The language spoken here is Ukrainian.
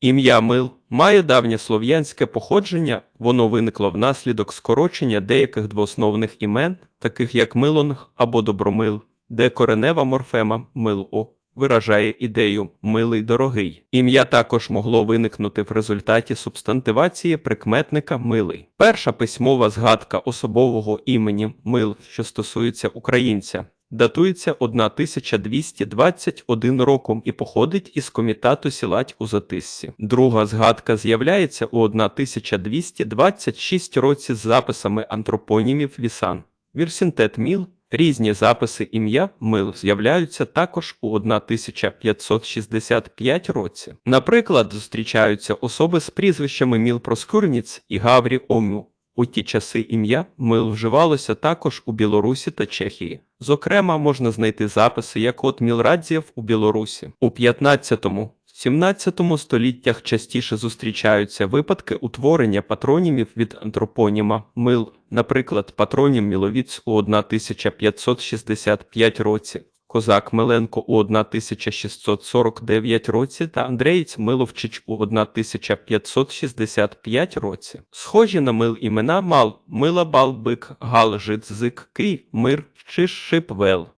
Ім'я Мил має давнє слов'янське походження, воно виникло внаслідок скорочення деяких двоосновних імен, таких як Милонг або Добромил, де коренева морфема «мило» виражає ідею «милий дорогий». Ім'я також могло виникнути в результаті субстантивації прикметника «милий». Перша письмова згадка особового імені «мил», що стосується українця, датується 1221 роком і походить із комітату Сілать у Затиссі. Друга згадка з'являється у 1226 році з записами антропонімів Вісан. Вірсінтет Міл Різні записи ім'я Мил з'являються також у 1565 році. Наприклад, зустрічаються особи з прізвищами Міл Проскурніц і Гаврі Омю. У ті часи ім'я Мил вживалося також у Білорусі та Чехії. Зокрема, можна знайти записи як от Мілрадзєв у Білорусі. У 15 17 століттях частіше зустрічаються випадки утворення патронімів від антропоніма «мил», наприклад, патронім Міловіц у 1565 році, Козак Миленко у 1649 році та Андреєць Миловчич у 1565 році. Схожі на мил імена Мал, Мила балбик, Гал, жицзик, Кий, Мир, Чиш, Шип, Вел.